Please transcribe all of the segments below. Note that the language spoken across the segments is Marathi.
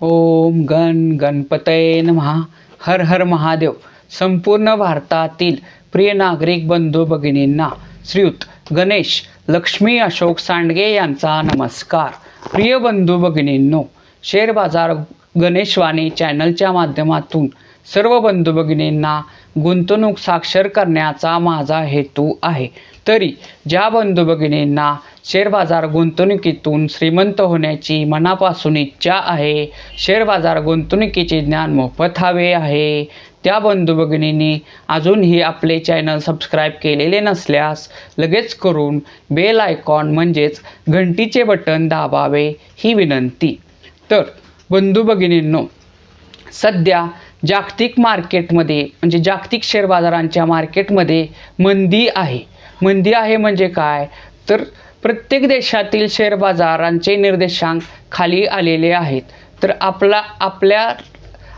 ओम गण गणपतये नमहा हर हर महादेव संपूर्ण भारतातील प्रिय नागरिक बंधू भगिनींना श्रीयुत गणेश लक्ष्मी अशोक सांडगे यांचा नमस्कार. प्रिय बंधू भगिनींनो शेअर बाजार गणेशवाणी चॅनलच्या माध्यमातून सर्व बंधू भगिनींना गुंतवणूक साक्षर करण्याचा माझा हेतू आहे. तरी ज्या बंधू भगिनींना शेअर बाजार गुंतवणुकीतून श्रीमंत होण्याची मनापासून इच्छा आहे शेअर बाजार गुंतवणुकीचे ज्ञान मोफत हवे आहे त्या बंधू भगिनींनी अजूनही आपले चॅनल सबस्क्राईब केलेले नसल्यास लगेच करून बेल आयकॉन म्हणजेच घंटीचे बटन दाबावे ही विनंती. तर बंधू भगिनींनो सध्या जागतिक मार्केटमध्ये म्हणजे जागतिक शेअर बाजारांच्या मार्केटमध्ये मंदी आहे. मंदी आहे म्हणजे काय? तर प्रत्येक देशातील शेअर बाजारांचे निर्देशांक खाली आलेले आहेत. तर आपला आपल्या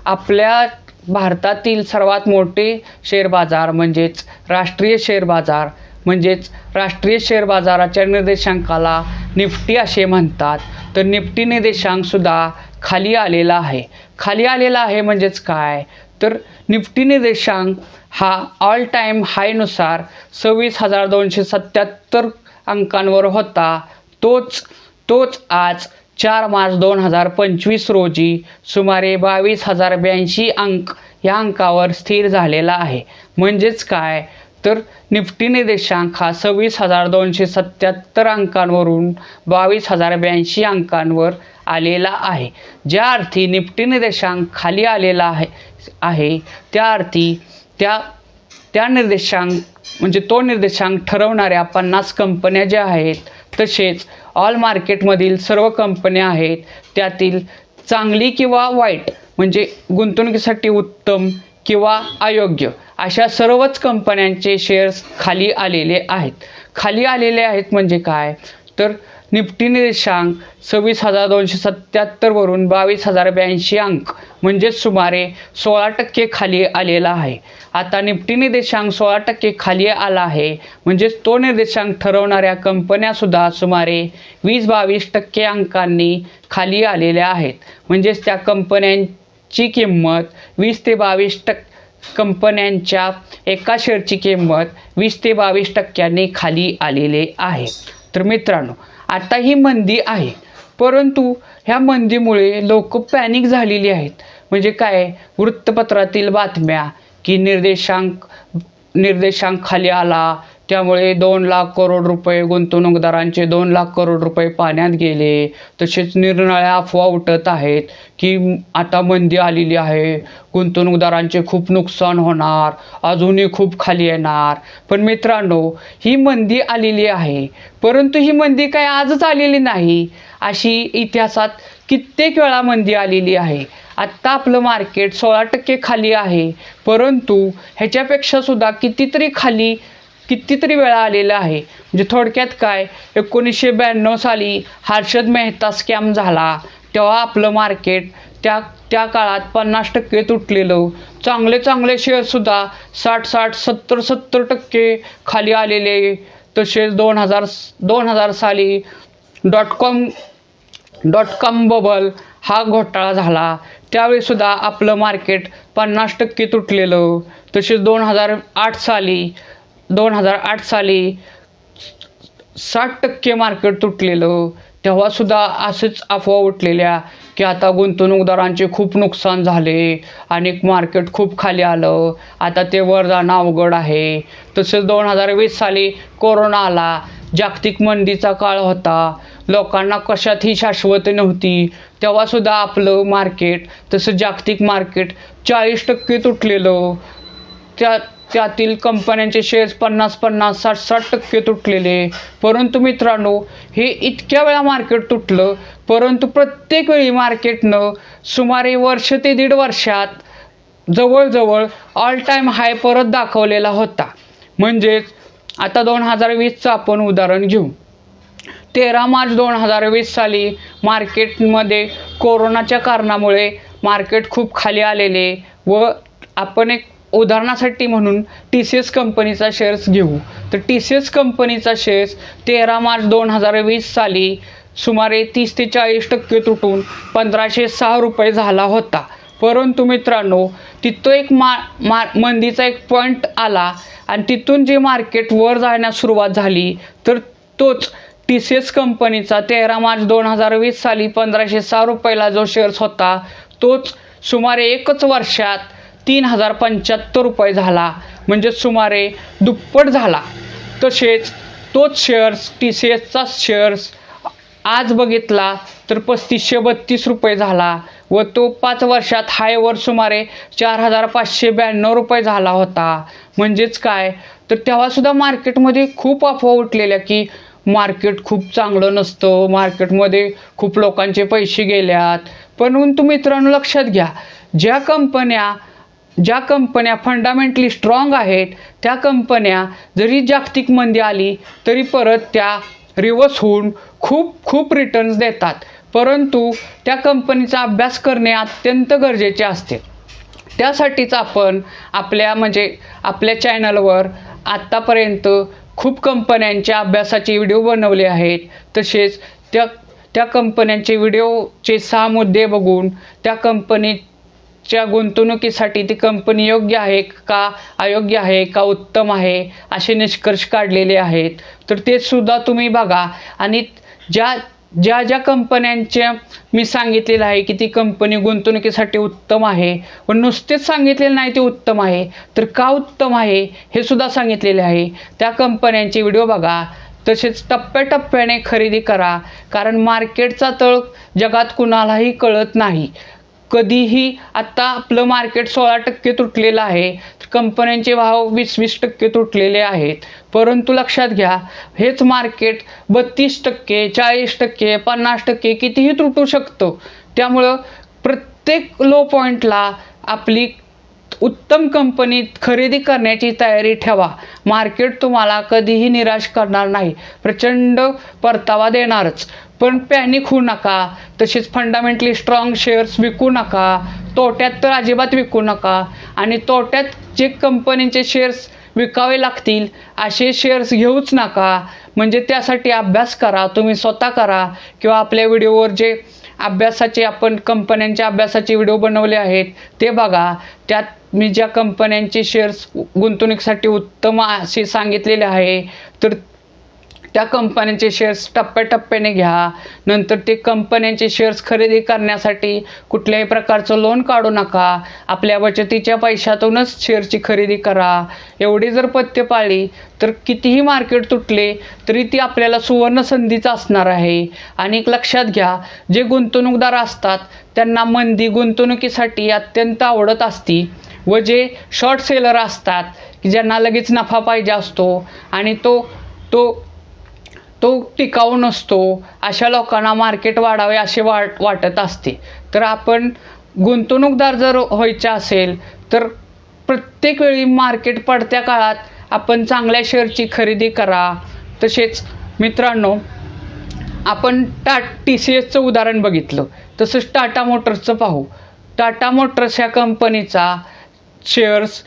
आपल्या भारतातील सर्वात मोठे शेअर बाजार म्हणजेच राष्ट्रीय शेअर बाजार म्हणजेच राष्ट्रीय शेअर बाजाराच्या निर्देशांकाला निफ्टी असे म्हणतात. तर निफ्टी निर्देशांकसुद्धा खाली आलेला आहे. खाली आलेला आहे म्हणजेच काय? तर निफ्टी निर्देशांक हा ऑल टाईम हायनुसार सव्वीस हजार दोनशे सत्याहत्तर अंकांवर होता. तोच तोच आज चार मार्च दोन हजार पंचवीस रोजी सुमारे बावीस हजार ब्याऐंशी अंक या अंकावर स्थिर झालेला आहे. म्हणजेच काय? तर निफ्टी निर्देशांक हा सव्वीस हजार दोनशे सत्याहत्तर अंकांवरून बावीस हजार ब्याऐंशी अंकांवर आलेला आहे. ज्या अर्थी निफ्टी निर्देशांक खाली आलेला आहे आहे त्या अर्थी त्या त्या निर्देशांक म्हणजे तो निर्देशांक ठरवणाऱ्या पन्नास कंपन्या ज्या आहेत तसेच ऑल मार्केटमधील सर्व कंपन्या आहेत त्यातील चांगली किंवा वाईट म्हणजे गुंतवणुकीसाठी उत्तम किंवा अयोग्य अशा सर्वच कंपन्यांचे शेअर्स खाली आलेले आहेत. खाली आलेले आहेत म्हणजे काय? तर निफ्टी निर्देशांक सव्वीस हजार दोनशे सत्याहत्तरवरून बावीस हजार ब्याऐंशी अंक म्हणजेच सुमारे सोळा टक्के खाली आलेला आहे. आता निफ्टी निर्देशांक सोळा टक्के खाली आला आहे म्हणजेच तो निर्देशांक ठरवणाऱ्या कंपन्यासुद्धा सुमारे वीस बावीस टक्के अंकांनी खाली आलेल्या आहेत. म्हणजेच त्या कंपन्यांची किंमत वीस ते बावीस टक्के कंपन्यांच्या एका शेअरची किंमत वीस ते बावीस टक्क्यांनी खाली आलेले आहे. तर मित्रांनो आता ही मंदी आहे. परंतु ह्या मंदीमुळे लोक पॅनिक झालेली आहेत. म्हणजे काय? वृत्तपत्रातील बातम्या की निर्देशांक निर्देशांक खाली आला त्यामुळे दोन लाख करोड रुपये गुंतवणूकदारांचे दोन लाख करोड रुपये पाण्यात गेले. तसेच निरनिराळ्या अफवा उठत आहेत की आता मंदी आलेली आहे. गुंतवणूकदारांचे खूप नुकसान होणार. अजूनही खूप खाली येणार. पण मित्रांनो ही मंदी आलेली आहे. परंतु ही मंदी काय आजच आलेली नाही? अशी इतिहासात कित्येक वेळा मंदी आलेली आहे. आत्ता आपलं मार्केट सोळा टक्के खाली आहे. परंतु ह्याच्यापेक्षा सुद्धा कितीतरी खाली कितीतरी वेळा आलेलं आहे. म्हणजे थोडक्यात काय? एकोणीसशे ब्याण्णव साली हर्षद मेहता स्कॅम झाला. तेव्हा आपलं मार्केट त्या त्या काळात पन्नास टक्के तुटलेलं. चांगले चांगले शेअरसुद्धा साठ साठ सत्तर सत्तर टक्के खाली आलेले. तसेच दोन हजार दोन हजार साली dot com dot com bubble हा घोटाळा झाला. त्यावेळीसुद्धा आपलं मार्केट पन्नास टक्के तुटलेलं. तसेच दोन हजार आठ साली दोन हजार आठ साली साठ टक्के मार्केट तुटलेलं. तेव्हासुद्धा असेच अफवा उठलेल्या की आता गुंतवणूकदारांचे खूप नुकसान झाले आणि मार्केट खूप खाली आलं. आता ते वर जाणं अवघड आहे. तसेच दोन हजार वीस साली कोरोना आला. जागतिक मंदीचा काळ होता. लोकांना कशातही शाश्वत नव्हती. तेव्हासुद्धा आपलं मार्केट तसं जागतिक मार्केट चाळीस टक्के तुटलेलं. त्या त्यातील कंपन्यांचे शेअर्स पन्नास पन्नास साठ साठ टक्के तुटलेले. परंतु मित्रांनो हे इतक्या वेळा मार्केट तुटलं परंतु प्रत्येक वेळी मार्केटनं सुमारे वर्ष ते दीड वर्षात जवळजवळ ऑल टाईम हाय परत दाखवलेला होता. म्हणजेच आता दोन हजार वीसचं आपण उदाहरण घेऊ. तेरा मार्च दोन हजार वीस साली मार्केटमध्ये कोरोनाच्या कारणामुळे मार्केट खूप खाली आलेले व आपण एक उदाहरणासाठी म्हणून टी सी एस कंपनीचा शेअर्स घेऊ. तर टी सी एस कंपनीचा शेअर्स तेरा मार्च दोन हजार वीस साली सुमारे तीस ते चाळीस टक्के तुटून पंधराशे सहा रुपये झाला होता. परंतु मित्रांनो तिथं एक मा मा मंदीचा एक पॉईंट आला आणि तिथून जे मार्केट वर जाण्यास सुरुवात झाली तर तोच टी सी एस कंपनीचा तेरा मार्च दोन हजार वीस साली पंधराशे सहा रुपयाला जो शेअर्स होता तोच सुमारे एकच वर्षात तीन हजार पंच्याहत्तर रुपये झाला. म्हणजे सुमारे दुप्पट झाला. तसेच तोच शेअर्स टी सी एसचा शेअर्स आज बघितला तर पस्तीसशे बत्तीस रुपये झाला व तो पाच वर्षात हायवर सुमारे चार हजार पाचशे ब्याण्णव रुपये झाला होता. म्हणजेच काय? तर तेव्हासुद्धा मार्केटमध्ये खूप अफवा उठलेल्या की मार्केट खूप चांगलं नसतं मार्केटमध्ये खूप लोकांचे पैसे गेल्यात. परंतु मित्रांनो लक्षात घ्या ज्या कंपन्या ज्या कंपन्या फंडामेंटली स्ट्रॉंग आहेत त्या कंपन्या जरी जागतिक मंदी आली तरी परत त्या रिवर्स होऊन खूप खूप रिटर्न्स देतात. परंतु त्या कंपनीचा अभ्यास करणे अत्यंत गरजेचे असते. त्यासाठीच आपण आपल्या म्हणजे आपल्या चॅनलवर आत्तापर्यंत खूप कंपन्यांच्या अभ्यासाचे व्हिडिओ बनवले आहेत. तसेच त्या त्या कंपन्यांचे व्हिडिओचे सहा मुद्दे बघून त्या कंपनीत च्या गुंतवणुकीसाठी ती कंपनी योग्य आहे का अयोग्य आहे का उत्तम आहे असे निष्कर्ष काढलेले आहेत. तर ते सुद्धा तुम्ही बघा. आणि ज्या ज्या ज्या कंपन्यांच्या मी सांगितलेलं आहे की ती कंपनी गुंतवणुकीसाठी उत्तम आहे पण नुसतेच सांगितलेलं नाही ते उत्तम आहे तर का उत्तम आहे हे सुद्धा सांगितलेले आहे. त्या कंपन्यांचे व्हिडिओ बघा. तसेच टप्प्याटप्प्याने खरेदी करा. कारण मार्केटचा तळ जगात कुणालाही कळत नाही. कधीही आत्ता आपलं मार्केट सोळा टक्के तुटलेलं आहे. कंपन्यांचे भाव वीस वीस टक्के तुटलेले आहेत. परंतु लक्षात घ्या हेच मार्केट बत्तीस टक्के चाळीस टक्के पन्नास टक्के कितीही तुटू शकतं. त्यामुळं प्रत्येक लो पॉईंटला आपली उत्तम कंपनीत खरेदी करण्याची तयारी ठेवा. मार्केट तुम्हाला कधीही निराश करणार नाही. प्रचंड परतावा देणारच. पण पॅनिक होऊ नका. तसेच फंडामेंटली स्ट्रॉंग शेअर्स विकू नका. तोट्यात तर अजिबात विकू नका. आणि तोट्यात जे कंपनीचे शेअर्स विकावे लागतील असे शेअर्स घेऊच नका. म्हणजे त्यासाठी अभ्यास करा. तुम्ही स्वतः करा. किंवा आपल्या व्हिडिओवर जे अभ्यासाचे आपण कंपन्यांच्या अभ्यासाचे व्हिडिओ बनवले आहेत ते बघा. त्यात मी ज्या कंपन्यांचे शेअर्स गुंतवणुकीसाठी उत्तम असे सांगितलेले आहे तर त्या कंपन्यांचे शेअर्स टप्प्याटप्प्याने घ्या. नंतर ते कंपन्यांचे शेअर्स खरेदी करण्यासाठी कुठल्याही प्रकारचं लोन काढू नका. आपल्या बचतीच्या पैशातूनच शेअरची खरेदी करा. एवढी जर पथ्य पाळली तर कितीही मार्केट तुटले तरी ती आपल्याला सुवर्ण संधीचं असणार आहे. आणि एक लक्षात घ्या जे गुंतवणूकदार असतात त्यांना मंदी गुंतवणुकीसाठी अत्यंत आवडत असती. व जे शॉर्ट सेलर असतात की ज्यांना लगेच नफा पाहिजे असतो आणि तो तो तो टिकाऊ नसतो अशा लोकांना मार्केट वाढावे असे वाट वाटत असते. तर आपण गुंतवणूकदार जर व्हायचे असेल तर प्रत्येक वेळी मार्केट पडत्या काळात आपण चांगल्या शेअरची खरेदी करा. तसेच मित्रांनो आपण टा टी सी एसचं उदाहरण बघितलं. तसंच टाटा मोटर्सचं पाहू. टाटा मोटर्स ह्या कंपनीचा शेअर्स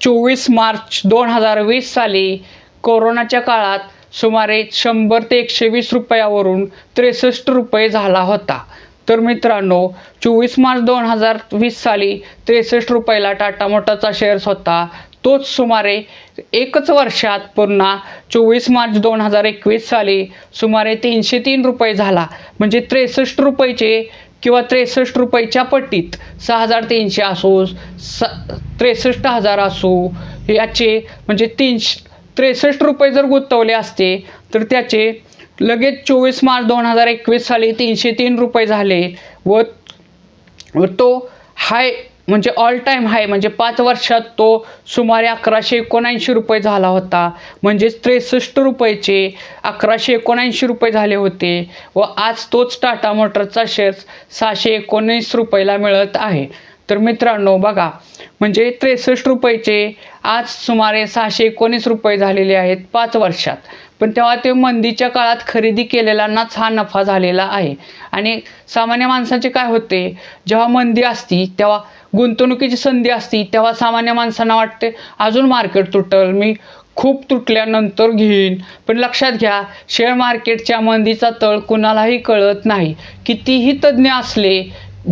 चोवीस मार्च दोन हजार वीस साली कोरोनाच्या काळात सुमारे शंभर ते एकशे वीस रुपयावरून त्रेसष्ट रुपये झाला होता. तर मित्रांनो चोवीस मार्च दोन हजार वीस साली त्रेसष्ट रुपयाला टाटा मोटरचा शेअर्स होता. तोच सुमारे एकच वर्षात पुन्हा चोवीस मार्च दोन हजार एकवीस साली सुमारे तीनशे तीन रुपये झाला. म्हणजे त्रेसष्ट रुपयेचे किंवा त्रेसष्ट रुपयाच्या पट्टीत सहा हजार तीनशे असो स त्रेसष्ट हजार असो याचे म्हणजे तीनशे त्रेसष्ट रुपये जर गुंतवले असते तर त्याचे लगेच चोवीस मार्च दोन हजार एकवीस साली तीनशे तीन रुपये झाले व व तो हाय म्हणजे ऑल टाईम हाय म्हणजे पाच वर्षात तो सुमारे अकराशे एकोणऐंशी रुपये झाला होता. म्हणजेच त्रेसष्ट रुपयेचे अकराशे एकोणऐंशी रुपये झाले होते व आज तोच टाटा मोटरचा शेअर्स सहाशे एकोणीस रुपयाला मिळत आहे. तर मित्रांनो बघा म्हणजे त्रेसष्ट रुपयेचे आज सुमारे सहाशे एकोणीस रुपये झालेले आहेत पाच वर्षात. पण तेव्हा ते मंदीच्या काळात खरेदी केलेल्यांनाच हा नफा झालेला आहे. आणि सामान्य माणसाचे काय होते जेव्हा मंदी असती तेव्हा गुंतवणुकीची संधी असती तेव्हा सामान्य माणसांना वाटते अजून मार्केट तुटल मी खूप तुटल्यानंतर घेईन. पण लक्षात घ्या शेअर मार्केटच्या मंदीचा तळ कुणालाही कळत नाही. कितीही तज्ज्ञ असले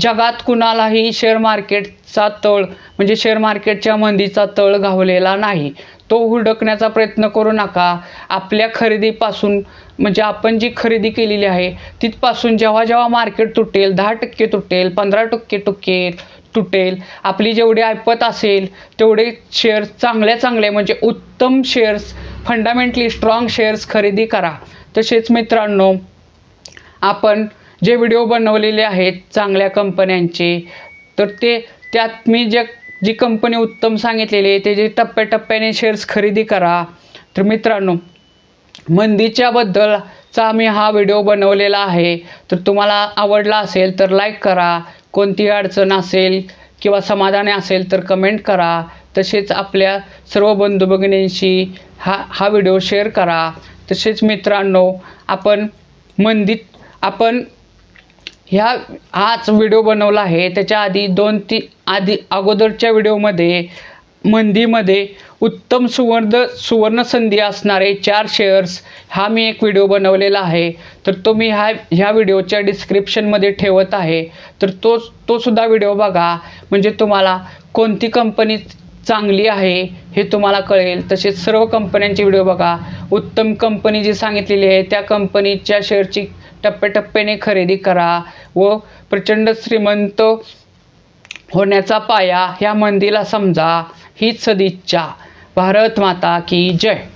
जगात कुणालाही शेअर मार्केटचा तळ म्हणजे शेअर मार्केटच्या मंदीचा तळ घावलेला नाही. तो हुडकण्याचा प्रयत्न करू नका. आपल्या खरेदीपासून म्हणजे आपण जी खरेदी केलेली आहे तिथपासून जेव्हा जेव्हा मार्केट तुटेल दहा टक्के तुटेल पंधरा टक्के तुटेल तुटेल आपली जेवढी ऐपत असेल तेवढे शेअर्स चांगल्या चांगले म्हणजे उत्तम शेअर्स फंडामेंटली स्ट्रॉंग शेअर्स खरेदी करा. तसेच मित्रांनो आपण जे व्हिडिओ बनवलेले आहेत चांगल्या कंपन्यांचे तर ते त्यात मी जे जी कंपनी उत्तम सांगितलेली आहे जे टप्प्याटप्प्याने शेअर्स खरेदी करा. तर मित्रांनो मंदीच्याबद्दलचा मी हा व्हिडिओ बनवलेला आहे. तर तुम्हाला आवडला असेल तर लाईक करा. कोणतीही अडचण असेल किंवा समाधानी असेल तर कमेंट करा. तसेच आपल्या सर्व बंधू भगिनींशी हा हा व्हिडिओ शेअर करा. तसेच मित्रांनो आपण मंदित आपण ह्या हाच व्हिडिओ बनवला आहे. त्याच्या आधी दोन ती आधी अगोदरच्या व्हिडिओमध्ये मंदीमध्ये उत्तम सुवर्ण सुवर्ण संधी असणारे चार शेअर्स हा मी एक व्हिडिओ बनवलेला आहे. तर तो मी ह्या ह्या व्हिडिओच्या डिस्क्रिप्शनमध्ये ठेवत आहे. तर तो तो सुद्धा व्हिडिओ बघा. म्हणजे तुम्हाला कोणती कंपनी चांगली आहे हे तुम्हाला कळेल. तसेच सर्व कंपन्यांचे व्हिडिओ बघा. उत्तम कंपनी जी सांगितलेली आहे त्या कंपनीच्या शेअरची टप्प्याटप्प्याने खरेदी करा व प्रचंड श्रीमंत होण्याचा पाया ह्या मंदीला समजा. हीच सदिच्छा. भारत माता की जय.